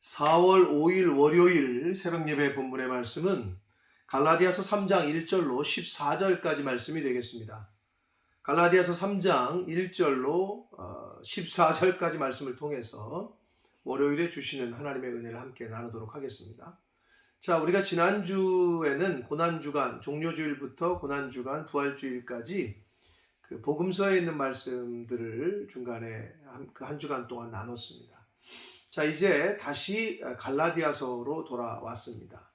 4월 5일 월요일 새벽 예배 본문의 말씀은 갈라디아서 3장 1절로 14절까지 말씀이 되겠습니다. 갈라디아서 3장 1절로 14절까지 말씀을 통해서 월요일에 주시는 하나님의 은혜를 함께 나누도록 하겠습니다. 자, 우리가 지난주에는 고난주간, 종료주일부터 고난주간, 부활주일까지 그 복음서에 있는 말씀들을 중간에 그한 주간 동안 나눴습니다. 자, 이제 다시 갈라디아서로 돌아왔습니다.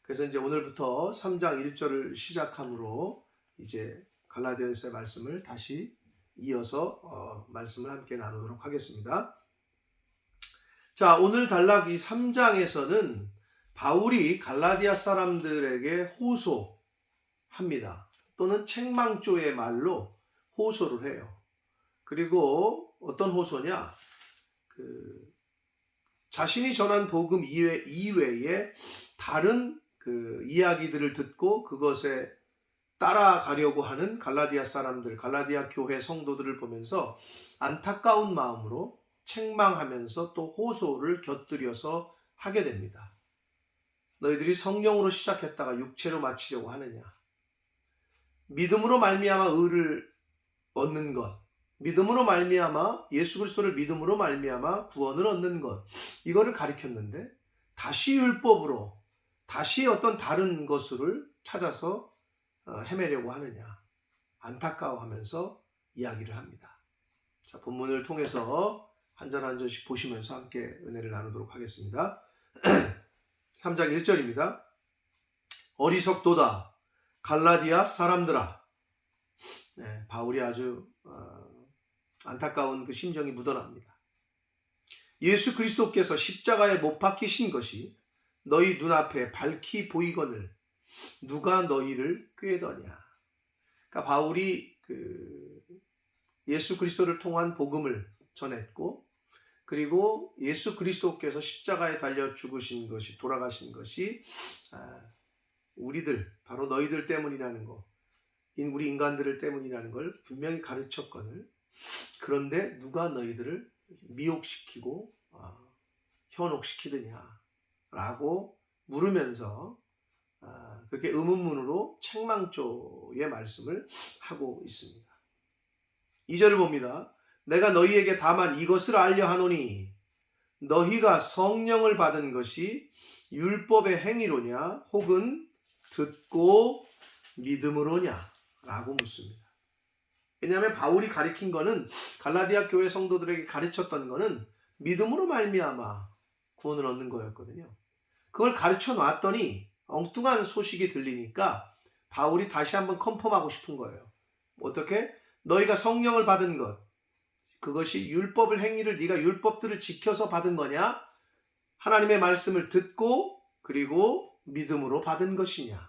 그래서 이제 오늘부터 3장 1절을 시작함으로 이제 갈라디아서의 말씀을 다시 이어서 어, 말씀을 함께 나누도록 하겠습니다. 자, 오늘 단락 이 3장에서는 바울이 갈라디아 사람들에게 호소합니다. 또는 책망조의 말로 호소를 해요. 그리고 어떤 호소냐? 그 자신이 전한 복음 이외, 이외에 다른 그 이야기들을 듣고 그것에 따라가려고 하는 갈라디아 사람들, 갈라디아 교회 성도들을 보면서 안타까운 마음으로 책망하면서 또 호소를 곁들여서 하게 됩니다. 너희들이 성령으로 시작했다가 육체로 마치려고 하느냐? 믿음으로 말미암아 의를 얻는 것, 믿음으로 말미암아 예수 그리스도를 믿음으로 말미암아 구원을 얻는 것 이거를 가리켰는데 다시 율법으로 다시 어떤 다른 것을 찾아서 어, 헤매려고 하느냐 안타까워하면서 이야기를 합니다. 자 본문을 통해서 한 절 한 절씩 보시면서 함께 은혜를 나누도록 하겠습니다. 3장 1절입니다. 어리석도다 갈라디아 사람들아 네, 바울이 아주 어, 안타까운 그 심정이 묻어납니다. 예수 그리스도께서 십자가에 못 박히신 것이 너희 눈앞에 밝히 보이거늘 누가 너희를 꾀더냐. 그러니까 바울이 그 예수 그리스도를 통한 복음을 전했고 그리고 예수 그리스도께서 십자가에 달려 죽으신 것이 돌아가신 것이 아, 우리들 바로 너희들 때문이라는 거 우리 인간들을 때문이라는 걸 분명히 가르쳤거늘 그런데 누가 너희들을 미혹시키고 어, 현혹시키느냐라고 물으면서 어, 그렇게 의문문으로 책망조의 말씀을 하고 있습니다. 2절을 봅니다. 내가 너희에게 다만 이것을 알려 하노니 너희가 성령을 받은 것이 율법의 행위로냐 혹은 듣고 믿음으로냐 라고 묻습니다. 왜냐하면 바울이 가리킨 거는 갈라디아 교회 성도들에게 가르쳤던 거는 믿음으로 말미암아 구원을 얻는 거였거든요. 그걸 가르쳐 놨더니 엉뚱한 소식이 들리니까 바울이 다시 한번 컨펌하고 싶은 거예요. 어떻게? 너희가 성령을 받은 것 그것이 율법을 행위를 네가 율법들을 지켜서 받은 거냐? 하나님의 말씀을 듣고 그리고 믿음으로 받은 것이냐?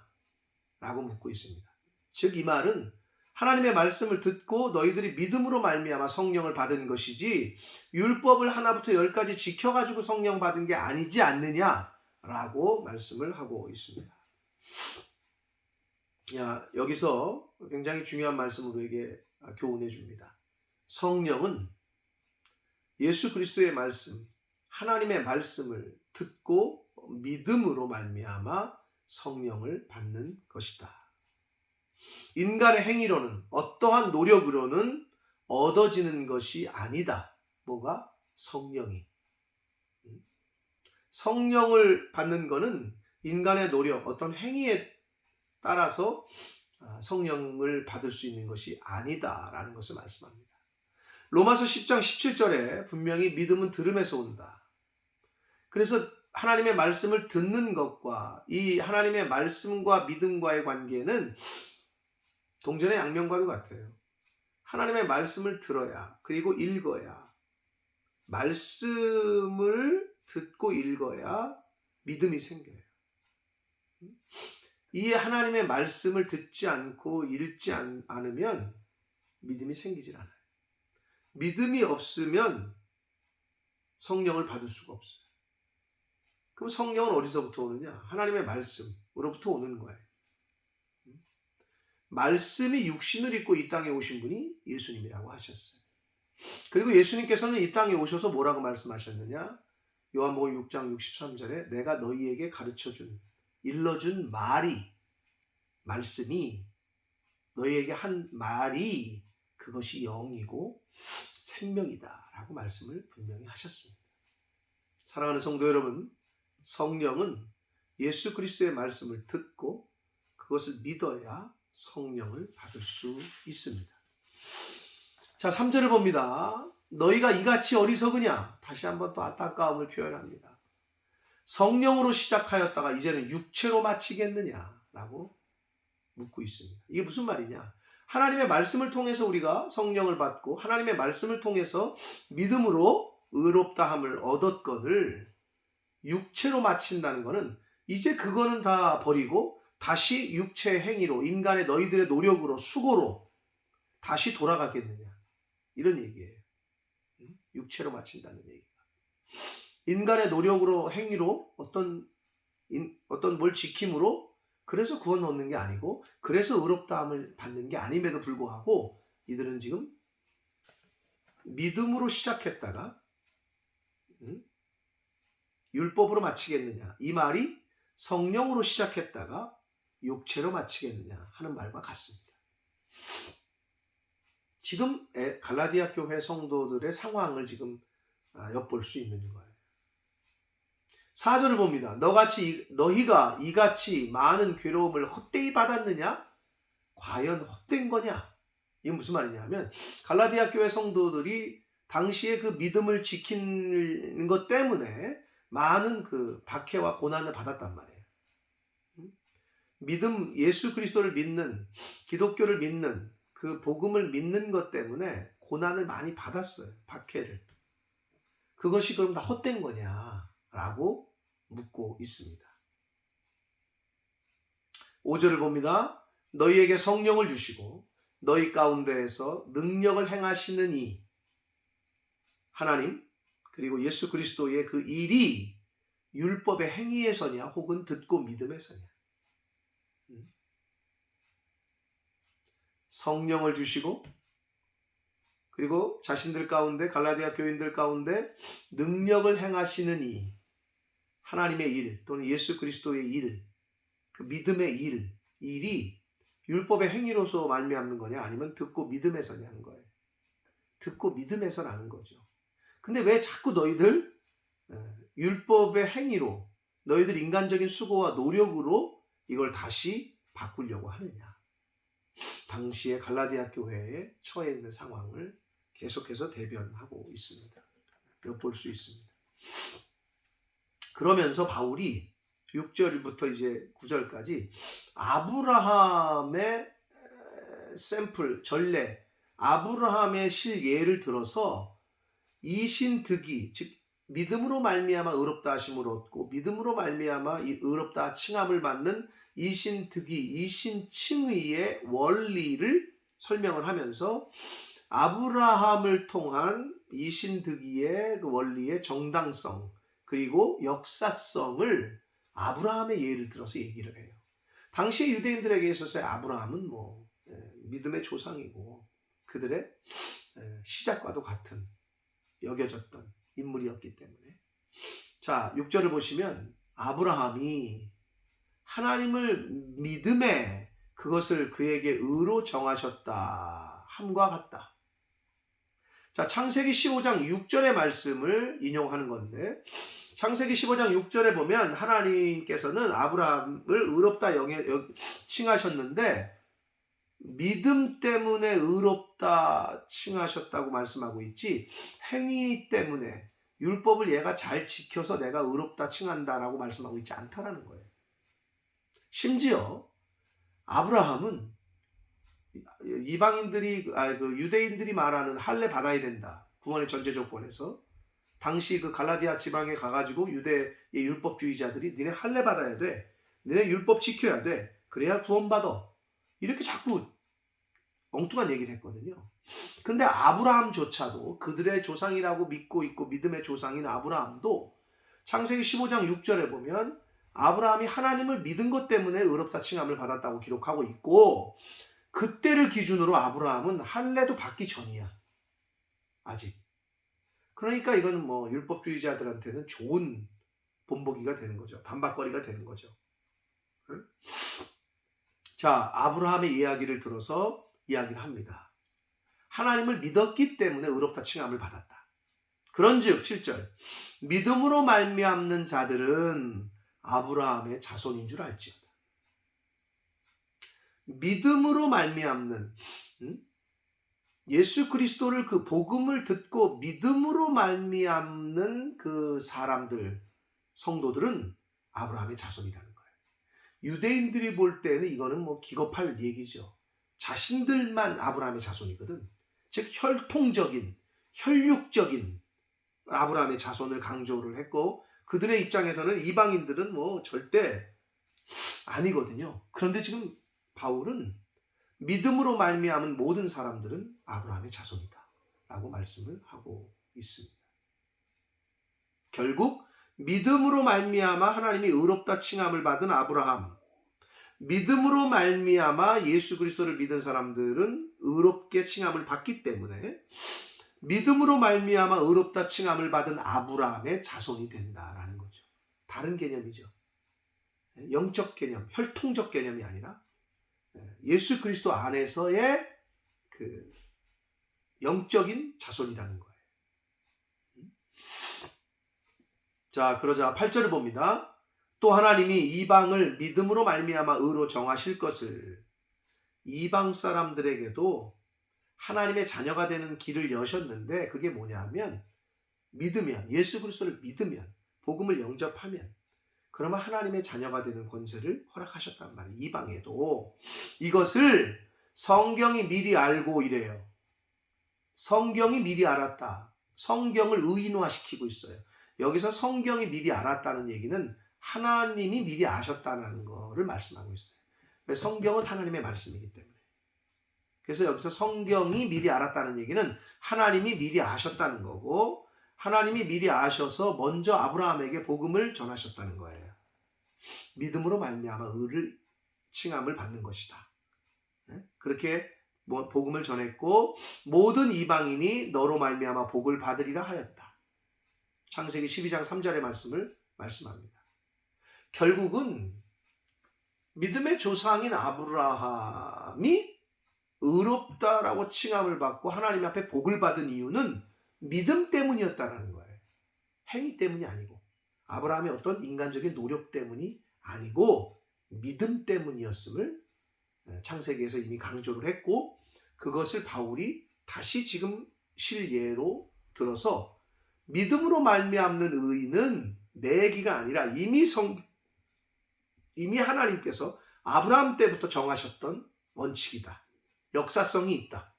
라고 묻고 있습니다. 즉 이 말은 하나님의 말씀을 듣고 너희들이 믿음으로 말미암아 성령을 받은 것이지 율법을 하나부터 열까지 지켜가지고 성령 받은 게 아니지 않느냐라고 말씀을 하고 있습니다. 야 여기서 굉장히 중요한 말씀을 우리에게 교훈해 줍니다. 성령은 예수 그리스도의 말씀, 하나님의 말씀을 듣고 믿음으로 말미암아 성령을 받는 것이다. 인간의 행위로는 어떠한 노력으로는 얻어지는 것이 아니다. 뭐가? 성령이. 음? 성령을 받는 것은 인간의 노력, 어떤 행위에 따라서 아, 성령을 받을 수 있는 것이 아니다라는 것을 말씀합니다. 로마서 10장 17절에 분명히 믿음은 들음에서 온다. 그래서 하나님의 말씀을 듣는 것과 이 하나님의 말씀과 믿음과의 관계는 동전의 양면과도 같아요. 하나님의 말씀을 들어야 그리고 읽어야 말씀을 듣고 읽어야 믿음이 생겨요. 이 하나님의 말씀을 듣지 않고 읽지 않으면 믿음이 생기질 않아요. 믿음이 없으면 성령을 받을 수가 없어요. 그럼 성령은 어디서부터 오느냐? 하나님의 말씀으로부터 오는 거예요. 말씀이 육신을 입고 이 땅에 오신 분이 예수님이라고 하셨어요. 그리고 예수님께서는 이 땅에 오셔서 뭐라고 말씀하셨느냐? 요한복음 6장 63절에 내가 너희에게 가르쳐 준 일러 준 말이 말씀이 너희에게 한 말이 그것이 영이고 생명이다라고 말씀을 분명히 하셨습니다. 사랑하는 성도 여러분, 성령은 예수 그리스도의 말씀을 듣고 그것을 믿어야 성령을 받을 수 있습니다. 자, 3절을 봅니다. 너희가 이같이 어리석으냐? 다시 한번 또 안타까움을 표현합니다. 성령으로 시작하였다가 이제는 육체로 마치겠느냐? 라고 묻고 있습니다. 이게 무슨 말이냐? 하나님의 말씀을 통해서 우리가 성령을 받고 하나님의 말씀을 통해서 믿음으로 의롭다함을 얻었거늘 육체로 마친다는 것은 이제 그거는 다 버리고 다시 육체의 행위로 인간의 너희들의 노력으로 수고로 다시 돌아가겠느냐 이런 얘기예요. 육체로 마친다는 얘기가 인간의 노력으로 행위로 어떤 인, 어떤 뭘 지킴으로 그래서 구원 얻는 게 아니고 그래서 의롭다함을 받는 게 아님에도 불구하고 이들은 지금 믿음으로 시작했다가 음? 율법으로 마치겠느냐 이 말이 성령으로 시작했다가 육체로 마치겠느냐 하는 말과 같습니다. 지금 갈라디아 교회 성도들의 상황을 지금 아, 엿볼 수 있는 거예요. 4절을 봅니다. 너같이 너희가 이같이 많은 괴로움을 헛되이 받았느냐? 과연 헛된 거냐? 이게 무슨 말이냐면 갈라디아 교회 성도들이 당시에 그 믿음을 지키는 것 때문에 많은 그 박해와 고난을 받았단 말이에요. 믿음 예수 그리스도를 믿는 기독교를 믿는 그 복음을 믿는 것 때문에 고난을 많이 받았어요. 박해를. 그것이 그럼 다 헛된 거냐라고 묻고 있습니다. 5절을 봅니다. 너희에게 성령을 주시고 너희 가운데에서 능력을 행하시는 이 하나님 그리고 예수 그리스도의 그 일이 율법의 행위에서냐 혹은 듣고 믿음에서냐 성령을 주시고 그리고 자신들 가운데 갈라디아 교인들 가운데 능력을 행하시는 이 하나님의 일 또는 예수 그리스도의 일, 그 믿음의 일, 일이 율법의 행위로서 말미암는 거냐 아니면 듣고 믿음에서 냐는 거예요. 듣고 믿음에서라는 거죠. 근데 왜 자꾸 너희들 율법의 행위로 너희들 인간적인 수고와 노력으로 이걸 다시 바꾸려고 하느냐? 당시의 갈라디아 교회에 처해 있는 상황을 계속해서 대변하고 있습니다. 엿볼 수 있습니다. 그러면서 바울이 6절부터 이제 9절까지 아브라함의 샘플, 전례, 아브라함의 실예를 들어서 이신득이 즉 믿음으로 말미암아 의롭다 하심을 얻고 믿음으로 말미암아 이 의롭다 칭함을 받는 이신득이 이신칭의의 원리를 설명을 하면서 아브라함을 통한 이신득이의 그 원리의 정당성 그리고 역사성을 아브라함의 예를 들어서 얘기를 해요. 당시 유대인들에게 있어서 아브라함은 뭐 예, 믿음의 조상이고 그들의 예, 시작과도 같은 여겨졌던 인물이었기 때문에 자 6절을 보시면 아브라함이 하나님을 믿음에 그것을 그에게 의로 정하셨다 함과 같다. 자 창세기 15장 6절의 말씀을 인용하는 건데 창세기 15장 6절에 보면 하나님께서는 아브라함을 의롭다 영에 칭하셨는데 믿음 때문에 의롭다 칭하셨다고 말씀하고 있지 행위 때문에 율법을 얘가 잘 지켜서 내가 의롭다 칭한다라고 말씀하고 있지 않다라는 거예요. 심지어 아브라함은 이방인들이 아 그 유대인들이 말하는 할례 받아야 된다 구원의 전제 조건에서 당시 그 갈라디아 지방에 가가지고 유대의 율법주의자들이 니네 할례 받아야 돼. 니네 율법 지켜야 돼. 그래야 구원받아. 이렇게 자꾸 엉뚱한 얘기를 했거든요. 근데 아브라함조차도 그들의 조상이라고 믿고 있고 믿음의 조상인 아브라함도 창세기 15장 6절에 보면 아브라함이 하나님을 믿은 것 때문에 의롭다 칭함을 받았다고 기록하고 있고 그때를 기준으로 아브라함은 할례도 받기 전이야. 아직. 그러니까 이거는 뭐 율법주의자들한테는 좋은 본보기가 되는 거죠. 반박거리가 되는 거죠. 응? 자, 아브라함의 이야기를 들어서 이야기를 합니다. 하나님을 믿었기 때문에 의롭다 칭함을 받았다. 그런즉 7절 믿음으로 말미암는 자들은 아브라함의 자손인 줄 알지어다. 믿음으로 말미암는 음? 예수 그리스도를 그 복음을 듣고 믿음으로 말미암는 그 사람들 성도들은 아브라함의 자손이라는 거예요. 유대인들이 볼 때는 이거는 뭐 기겁할 얘기죠. 자신들만 아브라함의 자손이거든. 즉 혈통적인 혈육적인 아브라함의 자손을 강조를 했고 그들의 입장에서는 이방인들은 뭐 절대 아니거든요. 그런데 지금 바울은 믿음으로 말미암은 모든 사람들은 아브라함의 자손이다 라고 말씀을 하고 있습니다. 결국 믿음으로 말미암아 하나님이 의롭다 칭함을 받은 아브라함, 믿음으로 말미암아 예수 그리스도를 믿은 사람들은 의롭게 칭함을 받기 때문에 믿음으로 말미암아 의롭다 칭함을 받은 아브라함의 자손이 된다라는 거죠. 다른 개념이죠. 영적 개념, 혈통적 개념이 아니라 예수 그리스도 안에서의 그 영적인 자손이라는 거예요. 자, 그러자 8절을 봅니다. 또 하나님이 이방을 믿음으로 말미암아 의로 정하실 것을 이방 사람들에게도 하나님의 자녀가 되는 길을 여셨는데 그게 뭐냐면 믿으면 예수 그리스도를 믿으면 복음을 영접하면 그러면 하나님의 자녀가 되는 권세를 허락하셨단 말이에요. 이방에도 이것을 성경이 미리 알고 이래요. 성경이 미리 알았다. 성경을 의인화시키고 있어요. 여기서 성경이 미리 알았다는 얘기는 하나님이 미리 아셨다는 것을 말씀하고 있어요. 성경은 하나님의 말씀이기 때문에. 그래서 여기서 성경이 미리 알았다는 얘기는 하나님이 미리 아셨다는 거고 하나님이 미리 아셔서 먼저 아브라함에게 복음을 전하셨다는 거예요. 믿음으로 말미암아 의를 칭함을 받는 것이다. 네? 그렇게 뭐 복음을 전했고 모든 이방인이 너로 말미암아 복을 받으리라 하였다. 창세기 12장 3절의 말씀을 말씀합니다. 결국은 믿음의 조상인 아브라함이 의롭다라고 칭함을 받고 하나님 앞에 복을 받은 이유는 믿음 때문이었다는 거예요. 행위 때문이 아니고 아브라함의 어떤 인간적인 노력 때문이 아니고 믿음 때문이었음을 창세기에서 이미 강조를 했고 그것을 바울이 다시 지금 실예로 들어서 믿음으로 말미암는 의인은 내 얘기가 아니라 이미 성 이미 하나님께서 아브라함 때부터 정하셨던 원칙이다. 역사성이 있다.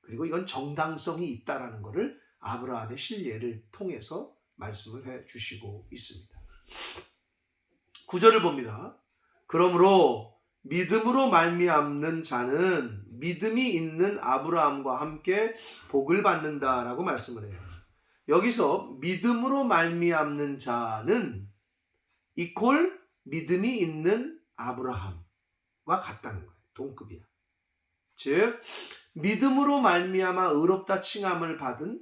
그리고 이건 정당성이 있다라는 것을 아브라함의 실례를 통해서 말씀을 해 주시고 있습니다. 구절을 봅니다. 그러므로 믿음으로 말미암는 자는 믿음이 있는 아브라함과 함께 복을 받는다라고 말씀을 해요. 여기서 믿음으로 말미암는 자는 이콜 믿음이 있는 아브라함과 같다는 거예요. 동급이야. 즉 믿음으로 말미암아 의롭다 칭함을 받은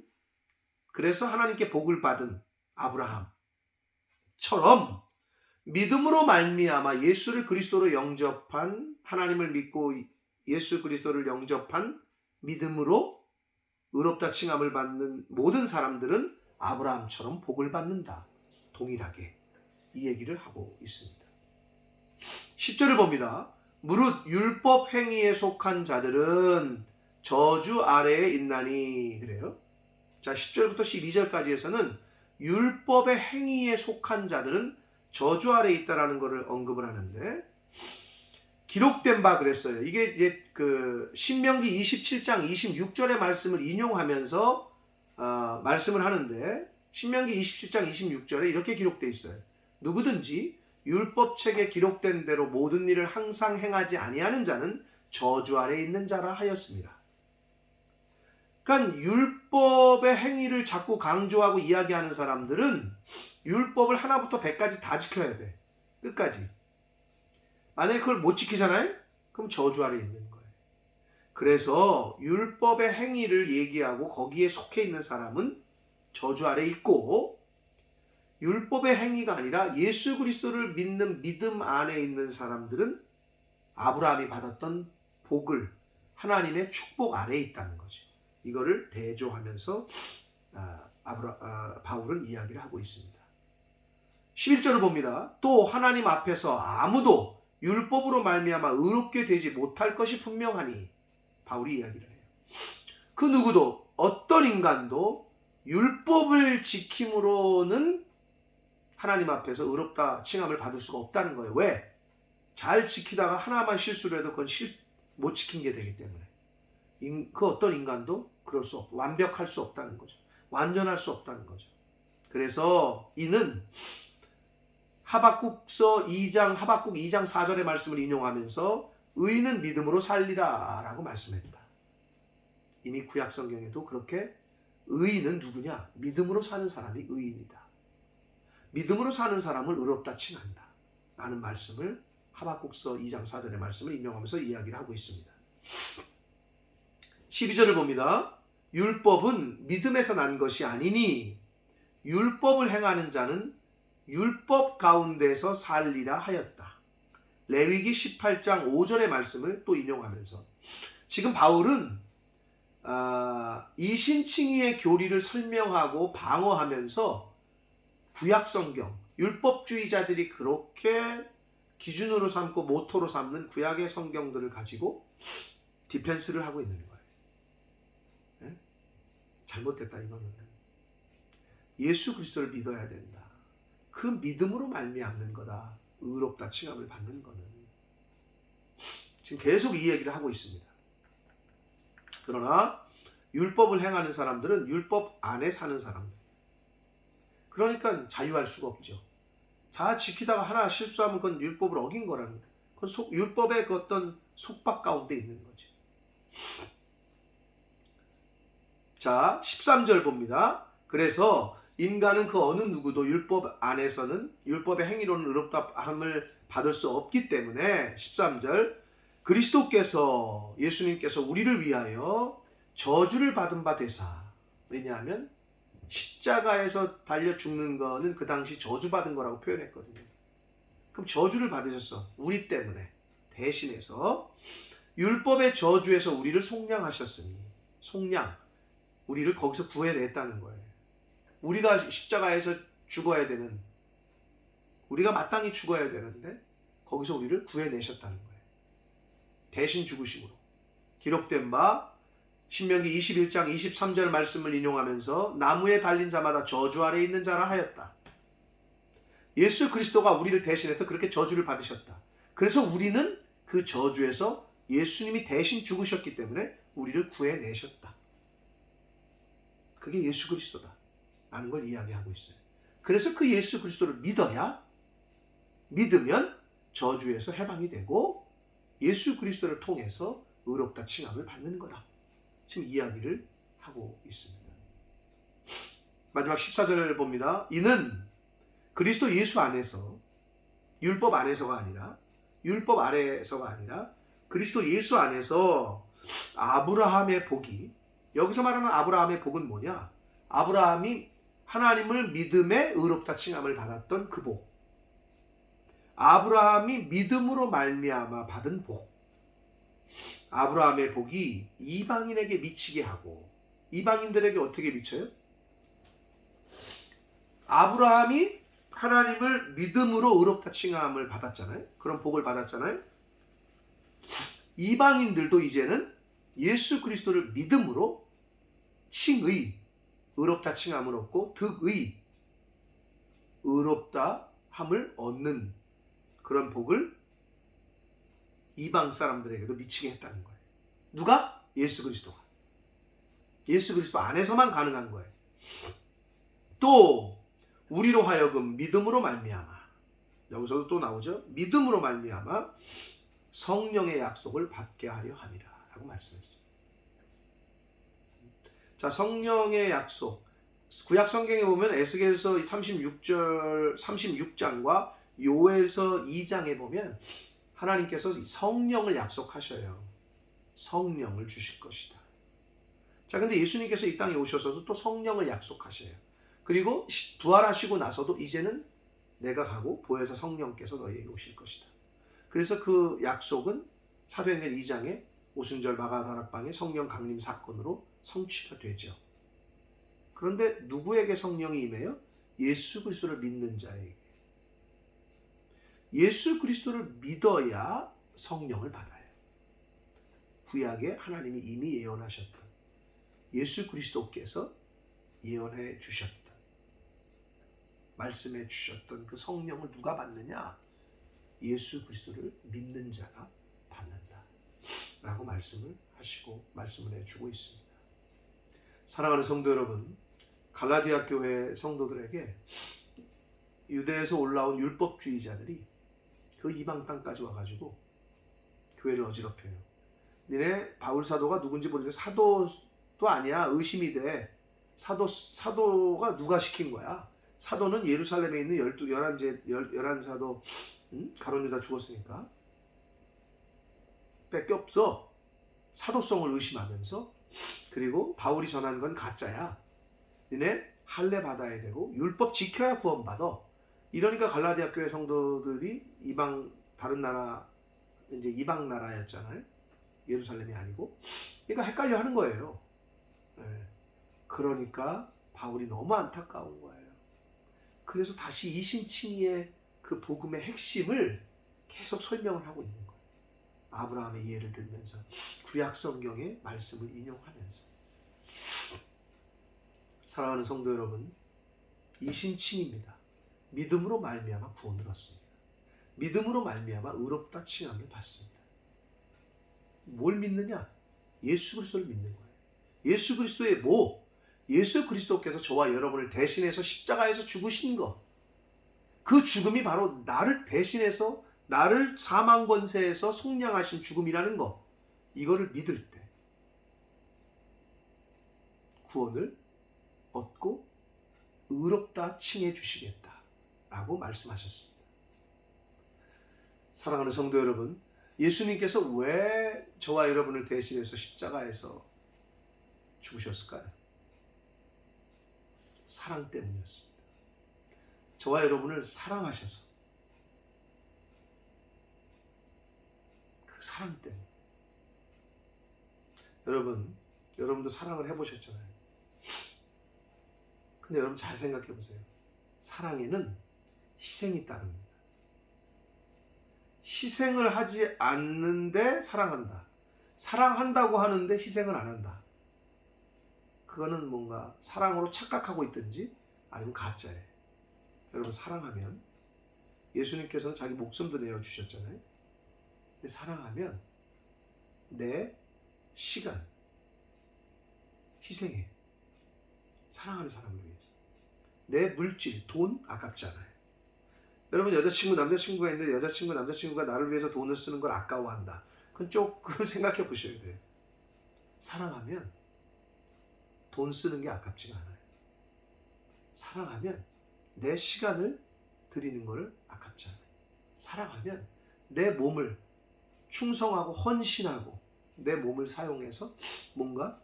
그래서 하나님께 복을 받은 아브라함처럼 믿음으로 말미암아 예수를 그리스도로 영접한 하나님을 믿고 예수 그리스도를 영접한 믿음으로 의롭다 칭함을 받는 모든 사람들은 아브라함처럼 복을 받는다. 동일하게 이 얘기를 하고 있습니다. 10절을 봅니다. 무릇 율법 행위에 속한 자들은 저주 아래에 있나니 그래요. 자, 10절부터 12절까지에서는 율법의 행위에 속한 자들은 저주 아래에 있다라는 것을 언급을 하는데 기록된 바 그랬어요. 이게 이제 그 신명기 27장 26절의 말씀을 인용하면서 어, 말씀을 하는데 신명기 27장 26절에 이렇게 기록돼 있어요. 누구든지 율법책에 기록된 대로 모든 일을 항상 행하지 아니하는 자는 저주 아래 있는 자라 하였습니다. 그러니까 율법의 행위를 자꾸 강조하고 이야기하는 사람들은 율법을 하나부터 백까지 다 지켜야 돼. 끝까지. 만약에 그걸 못 지키잖아요? 그럼 저주 아래 있는 거예요. 그래서 율법의 행위를 얘기하고 거기에 속해 있는 사람은 저주 아래 있고 율법의 행위가 아니라 예수 그리스도를 믿는 믿음 안에 있는 사람들은 아브라함이 받았던 복을 하나님의 축복 아래에 있다는 거죠. 이거를 대조하면서 아, 아브라, 아, 바울은 이야기를 하고 있습니다. 11절을 봅니다. 또 하나님 앞에서 아무도 율법으로 말미암아 의롭게 되지 못할 것이 분명하니 바울이 이야기를 해요. 그 누구도 어떤 인간도 율법을 지킴으로는 하나님 앞에서 의롭다 칭함을 받을 수가 없다는 거예요. 왜? 잘 지키다가 하나만 실수를 해도 그건 실, 못 지킨 게 되기 때문에. 인, 그 어떤 인간도 그럴 수 없, 완벽할 수 없다는 거죠. 완전할 수 없다는 거죠. 그래서 이는 하박국서 2장 하박국 2장 4절의 말씀을 인용하면서 의인은 믿음으로 살리라 라고 말씀했다. 이미 구약 성경에도 그렇게 의인은 누구냐? 믿음으로 사는 사람이 의인이다. 믿음으로 사는 사람을 의롭다 칭한다. 라는 말씀을 하박국서 2장 4절의 말씀을 인용하면서 이야기를 하고 있습니다. 12절을 봅니다. 율법은 믿음에서 난 것이 아니니 율법을 행하는 자는 율법 가운데서 살리라 하였다. 레위기 18장 5절의 말씀을 또 인용하면서 지금 바울은 아, 이신칭의의 교리를 설명하고 방어하면서 구약 성경 율법주의자들이 그렇게 기준으로 삼고 모토로 삼는 구약의 성경들을 가지고 디펜스를 하고 있는 거예요. 네? 잘못됐다 이거는 예수 그리스도를 믿어야 된다. 그 믿음으로 말미암는 거다. 의롭다 칭함을 받는 거는 지금 계속 이 얘기를 하고 있습니다. 그러나 율법을 행하는 사람들은 율법 안에 사는 사람들. 그러니까 자유할 수가 없죠. 자 지키다가 하나 실수하면 그건 율법을 어긴 거라는 거예요. 그건 속, 율법의 그 어떤 속박 가운데 있는 거죠. 자, 13절 봅니다. 그래서 인간은 그 어느 누구도 율법 안에서는 율법의 행위로는 의롭다함을 받을 수 없기 때문에 13절 그리스도께서 예수님께서 우리를 위하여 저주를 받은 바 되사 왜냐하면 십자가에서 달려 죽는 거는 그 당시 저주받은 거라고 표현했거든요. 그럼 저주를 받으셨어. 우리 때문에 대신해서 율법의 저주에서 우리를 속량하셨으니 속량 우리를 거기서 구해냈다는 거예요. 우리가 십자가에서 죽어야 되는 우리가 마땅히 죽어야 되는데 거기서 우리를 구해내셨다는 거예요. 대신 죽으심으로 기록된 바 신명기 21장 23절 말씀을 인용하면서 나무에 달린 자마다 저주 아래 있는 자라 하였다. 예수 그리스도가 우리를 대신해서 그렇게 저주를 받으셨다. 그래서 우리는 그 저주에서 예수님이 대신 죽으셨기 때문에 우리를 구해내셨다. 그게 예수 그리스도다. 라는 걸 이야기하고 있어요. 그래서 그 예수 그리스도를 믿어야 믿으면 저주에서 해방이 되고 예수 그리스도를 통해서 의롭다 칭함을 받는 거다. 지금 이야기를 하고 있습니다. 마지막 14절을 봅니다. 이는 그리스도 예수 안에서 율법 안에서가 아니라 율법 아래에서가 아니라 그리스도 예수 안에서 아브라함의 복이 여기서 말하는 아브라함의 복은 뭐냐? 아브라함이 하나님을 믿음에 의롭다 칭함을 받았던 그 복. 아브라함이 믿음으로 말미암아 받은 복. 아브라함의 복이 이방인에게 미치게 하고 이방인들에게 어떻게 미쳐요? 아브라함이 하나님을 믿음으로 의롭다 칭함을 받았잖아요. 그런 복을 받았잖아요. 이방인들도 이제는 예수 그리스도를 믿음으로 칭의 의롭다 칭함을 얻고 득의 의롭다 함을 얻는 그런 복을 이방 사람들에게도 미치게 했다는 거예요. 누가? 예수 그리스도가. 예수 그리스도 안에서만 가능한 거예요. 또 우리로 하여금 믿음으로 말미암아 여기서도 또 나오죠. 믿음으로 말미암아 성령의 약속을 받게 하려 함이라라고 말씀했습니다. 자, 성령의 약속. 구약 성경에 보면 에스겔서 36절 36장과 요엘서 2장에 보면 하나님께서 성령을 약속하셔요. 성령을 주실 것이다. 자, 근데 예수님께서 이 땅에 오셔서도 또 성령을 약속하셔요. 그리고 시- 부활하시고 나서도 이제는 내가 가고 보혜사 성령께서 너희에게 오실 것이다. 그래서 그 약속은 사도행전 2장에 오순절 마가다락방의 성령 강림 사건으로 성취가 되죠. 그런데 누구에게 성령이 임해요? 예수 그리스도를 믿는 자에게. 예수 그리스도를 믿어야 성령을 받아요. 구약에 하나님이 이미 예언하셨던 예수 그리스도께서 예언해 주셨던 말씀해 주셨던 그 성령을 누가 받느냐? 예수 그리스도를 믿는 자가 받는다. 라고 말씀을 하시고 말씀을 해 주고 있습니다. 사랑하는 성도 여러분, 갈라디아 교회 성도들에게 유대에서 올라온 율법주의자들이 그 이방 땅까지 와가지고 교회를 어지럽혀요. 니네 바울 사도가 누군지 모르는데 사도도 아니야 의심이 돼. 사도 사도가 누가 시킨 거야? 사도는 예루살렘에 있는 열두 열한 제 열한 사도 응? 가론 유다 죽었으니까 뺏겨 없어. 사도성을 의심하면서 그리고 바울이 전한 건 가짜야. 니네 할례 받아야 되고 율법 지켜야 구원받아. 이러니까 갈라디아 교회 성도들이 이방 다른 나라 이제 이방 나라였잖아요. 예루살렘이 아니고. 그러니까 헷갈려 하는 거예요. 예. 그러니까 바울이 너무 안타까운 거예요. 그래서 다시 이신칭의의 그 복음의 핵심을 계속 설명을 하고 있는 거예요. 아브라함의 예를 들면서 구약 성경의 말씀을 인용하면서 사랑하는 성도 여러분, 이신칭입니다. 믿음으로 말미암아 구원을 얻습니다. 믿음으로 말미암아 의롭다 칭함을 받습니다. 뭘 믿느냐? 예수 그리스도를 믿는 거예요. 예수 그리스도의 뭐? 예수 그리스도께서 저와 여러분을 대신해서 십자가에서 죽으신 것. 그 죽음이 바로 나를 대신해서 나를 사망 권세에서 속량하신 죽음이라는 것. 이거를 믿을 때 구원을 얻고 의롭다 칭해 주시겠다 라고 말씀하셨습니다. 사랑하는 성도 여러분, 예수님께서 왜 저와 여러분을 대신해서 십자가에서 죽으셨을까요? 사랑 때문이었습니다. 저와 여러분을 사랑하셔서 그 사랑 때문에 여러분, 여러분도 사랑을 해보셨잖아요. 근데 여러분 잘 생각해 보세요. 사랑에는 희생이 따릅니다. 희생을 하지 않는데 사랑한다. 사랑한다고 하는데 희생을 안 한다. 그거는 뭔가 사랑으로 착각하고 있든지 아니면 가짜예요. 여러분 사랑하면 예수님께서는 자기 목숨도 내어 주셨잖아요. 근데 사랑하면 내 시간 희생해. 사랑하는 사람을 위해서. 내 물질, 돈 아깝지 않아요. 여러분 여자친구, 남자친구가 있는데 여자친구, 남자친구가 나를 위해서 돈을 쓰는 걸 아까워한다. 그건 조금 생각해 보셔야 돼요. 사랑하면 돈 쓰는 게 아깝지가 않아요. 사랑하면 내 시간을 드리는 것을 아깝지 않아요. 사랑하면 내 몸을 충성하고 헌신하고 내 몸을 사용해서 뭔가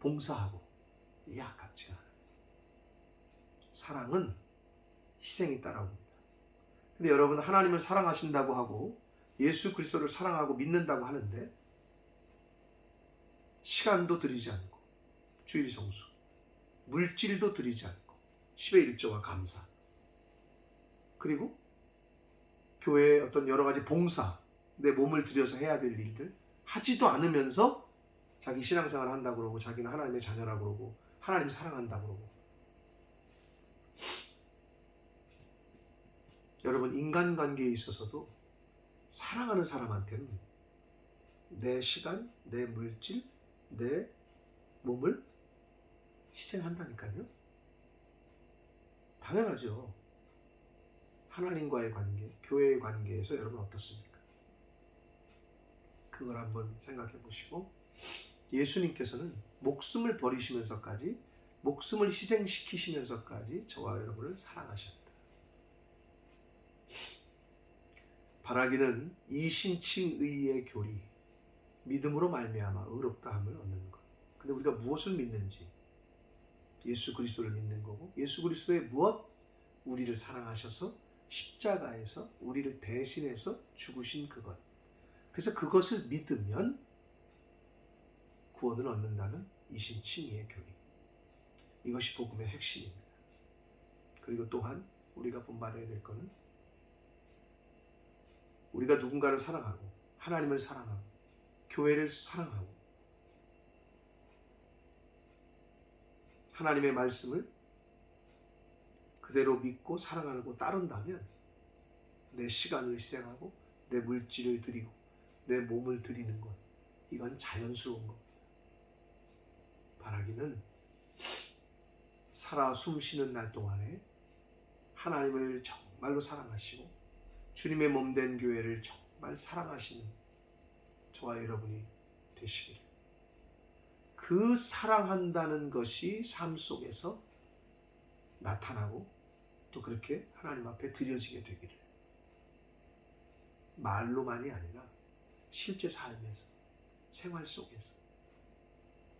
봉사하고 이게 아깝지 않아요. 사랑은 희생이 따라옵니다. 근데 여러분 하나님을 사랑하신다고 하고 예수 그리스도를 사랑하고 믿는다고 하는데 시간도 드리지 않고 주일 성수 물질도 드리지 않고 10의 1조와 감사 그리고 교회의 어떤 여러 가지 봉사 내 몸을 들여서 해야 될 일들 하지도 않으면서 자기 신앙생활 한다고 그러고 자기는 하나님의 자녀라고 그러고 하나님 사랑한다고 그러고 여러분 인간관계에 있어서도 사랑하는 사람한테는 내 시간, 내 물질, 내 몸을 희생한다니까요. 당연하죠. 하나님과의 관계, 교회의 관계에서 여러분 어떻습니까? 그걸 한번 생각해 보시고 예수님께서는 목숨을 버리시면서까지 목숨을 희생시키시면서까지 저와 여러분을 사랑하셨다. 바라기는 이신칭의의 교리, 믿음으로 말미암아 의롭다함을 얻는 것. 근데 우리가 무엇을 믿는지 예수 그리스도를 믿는 거고 예수 그리스도의 무엇 우리를 사랑하셔서 십자가에서 우리를 대신해서 죽으신 그것. 그래서 그것을 믿으면 구원을 얻는다는 이신칭의의 교리. 이것이 복음의 핵심입니다. 그리고 또한 우리가 본받아야 될 것은 우리가 누군가를 사랑하고 하나님을 사랑하고 교회를 사랑하고 하나님의 말씀을 그대로 믿고 사랑하고 따른다면 내 시간을 희생하고 내 물질을 드리고 내 몸을 드리는 것 이건 자연스러운 것. 바라기는 살아 숨쉬는 날 동안에 하나님을 정말로 사랑하시고 주님의 몸 된 교회를 정말 사랑하시는 저와 여러분이 되시기를. 그 사랑한다는 것이 삶 속에서 나타나고 또 그렇게 하나님 앞에 드려지게 되기를. 말로만이 아니라 실제 삶에서 생활 속에서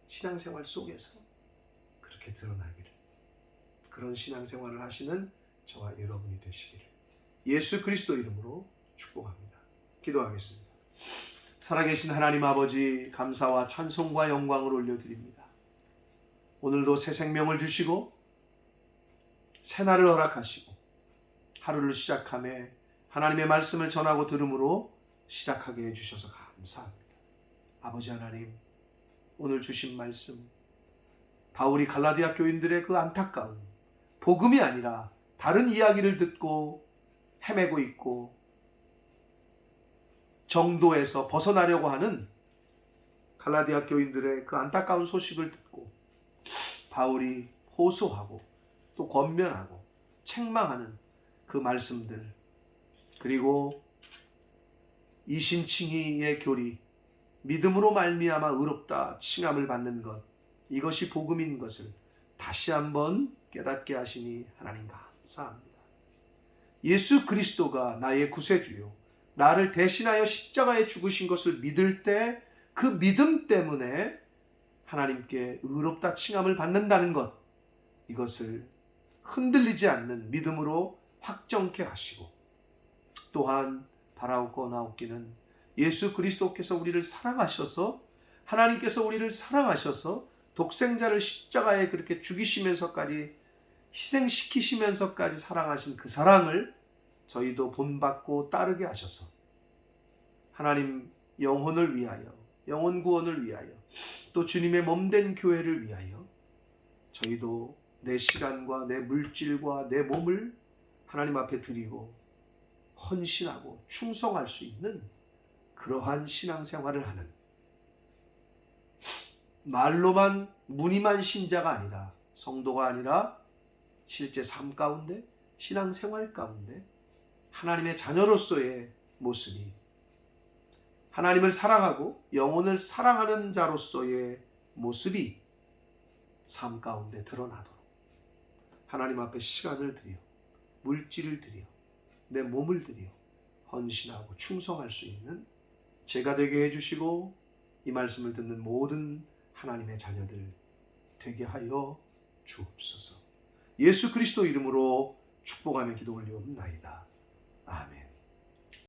신앙생활 속에서 그렇게 드러나기를. 그런 신앙생활을 하시는 저와 여러분이 되시기를 예수 그리스도 이름으로 축복합니다. 기도하겠습니다. 살아계신 하나님 아버지 감사와 찬송과 영광을 올려드립니다. 오늘도 새 생명을 주시고 새 날을 허락하시고 하루를 시작함에 하나님의 말씀을 전하고 들음으로 시작하게 해주셔서 감사합니다. 아버지 하나님 오늘 주신 말씀 바울이 갈라디아 교인들의 그 안타까움 복음이 아니라 다른 이야기를 듣고 헤매고 있고 정도에서 벗어나려고 하는 갈라디아 교인들의 그 안타까운 소식을 듣고 바울이 호소하고 또 권면하고 책망하는 그 말씀들 그리고 이신칭의의 교리 믿음으로 말미암아 의롭다 칭함을 받는 것 이것이 복음인 것을 다시 한번 깨닫게 하시니 하나님 감사합니다. 예수 그리스도가 나의 구세주요. 나를 대신하여 십자가에 죽으신 것을 믿을 때 그 믿음 때문에 하나님께 의롭다 칭함을 받는다는 것. 이것을 흔들리지 않는 믿음으로 확정케 하시고 또한 바라옵고 나옵기는 예수 그리스도께서 우리를 사랑하셔서 하나님께서 우리를 사랑하셔서 독생자를 십자가에 그렇게 죽이시면서까지 희생시키시면서까지 사랑하신 그 사랑을 저희도 본받고 따르게 하셔서 하나님 영혼을 위하여 영혼 구원을 위하여 또 주님의 몸된 교회를 위하여 저희도 내 시간과 내 물질과 내 몸을 하나님 앞에 드리고 헌신하고 충성할 수 있는 그러한 신앙생활을 하는 말로만 무늬만 신자가 아니라 성도가 아니라 실제 삶 가운데 신앙 생활 가운데 하나님의 자녀로서의 모습이 하나님을 사랑하고 영혼을 사랑하는 자로서의 모습이 삶 가운데 드러나도록 하나님 앞에 시간을 들여 물질을 들여 내 몸을 들여 헌신하고 충성할 수 있는 제가 되게 해주시고 이 말씀을 듣는 모든 하나님의 자녀들 되게 하여 주옵소서. 예수 그리스도 이름으로 축복하며 기도 올리옵나이다. 아멘.